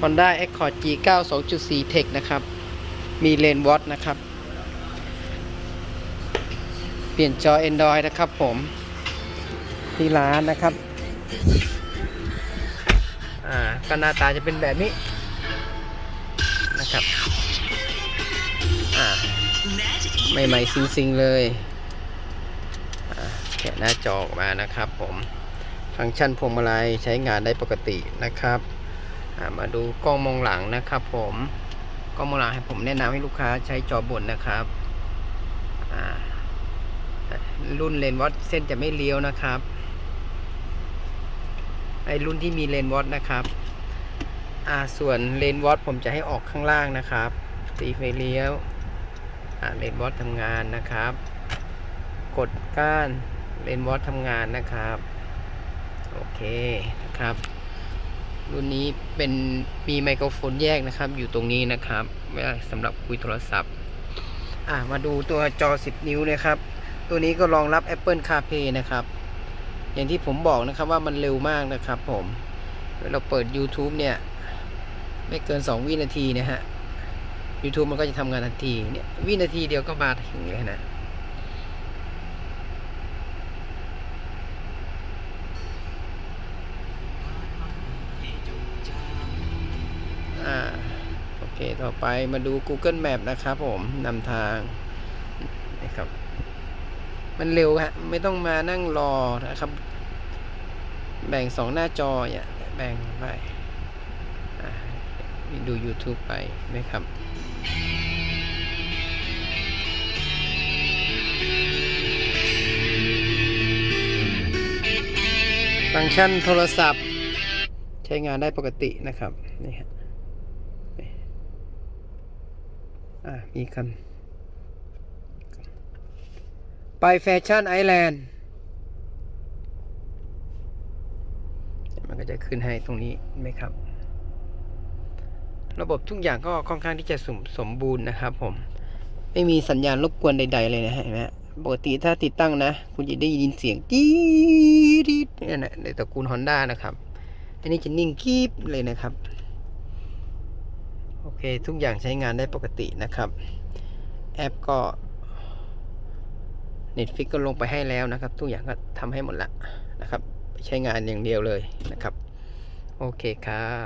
Honda Accord G9 2.4 Tech นะครับ มีเลนวอตนะครับ เปลี่ยนจอ Android นะครับผมที่ร้านนะครับ อ่าก็หน้าตาจะเป็นแบบนี้นะครับ อ่าใหม่ๆซิงๆเลยแกะหน้าจอออกมานะครับผม ฟังก์ชันพวงมาลัยใช้งานได้ปกตินะครับ มาดูกล้องมองหลังนะครับ ผมกล้องมองหลังให้ผมแนะนำให้ลูกค้าใช้จอบนนะครับรุ่นเลนวัดเส้นจะไม่เลี้ยวนะครับไอรุ่นที่มีเลนวัดนะครับอ่าส่วนเลนวัดผมจะให้ออกข้างล่างนะครับตีไฟเลี้ยวอ่าเลนวัดทำงานนะครับ กดก้านเลนวัดทำงานนะครับ โอเคนะครับ รุ่นนี้เป็นมีไมโครโฟนแยกนะครับ อยู่ตรงนี้นะครับไว้สำหรับคุยโทรศัพท์ อ่ามาดูตัวจอ 10 นิ้วนะครับ ตัวนี้ก็รองรับ Apple CarPlay นะครับ อย่างที่ผมบอกนะครับว่ามันเร็วมากนะครับผมเราเปิด YouTube เนี่ย ไม่เกิน 2 วินาทีนะฮะ YouTube มันก็จะทำงานทันทีเนี่ยวินาทีเดียวก็มาถึงเลยนะ อ่า โอ เคต่อไปมาดู Google Map นะครับผมนำทางนะครับ มันเร็วฮะไม่ต้องมานั่งรอนะครับ แบ่งสองหน้าจอเนี่ยแบ่งไปดู YouTube ไปนะครับฟังก์ชันโทรศัพท์ ใช้งานได้ปกตินะครับนี่ฮะนี่ อ่ามีคำไปแฟชั่นไอแลนด์ มันก็จะขึ้นให้ตรงนี้เห็นไหมครับ ระบบทุกอย่างก็ค่อนข้างที่จะสมสมบูรณ์นะครับผม ไม่มีสัญญาณรบกวนใด ๆ เลยนะฮะเห็นไหมปกติถ้าติดตั้งนะ คุณจะได้ยินเสียงจี๊ดเนี่ยนะในตระกูล Honda นะครับ อันนี้จะนิ่งกีบเลยนะครับ โอเค ทุกอย่างใช้งานได้ปกตินะครับ แอปก็ Netflix ก็ลงไปให้แล้วนะครับ ทุกอย่างก็ทำให้หมดละนะครับ ใช้งานอย่างเดียวเลยนะครับ โอเคครับ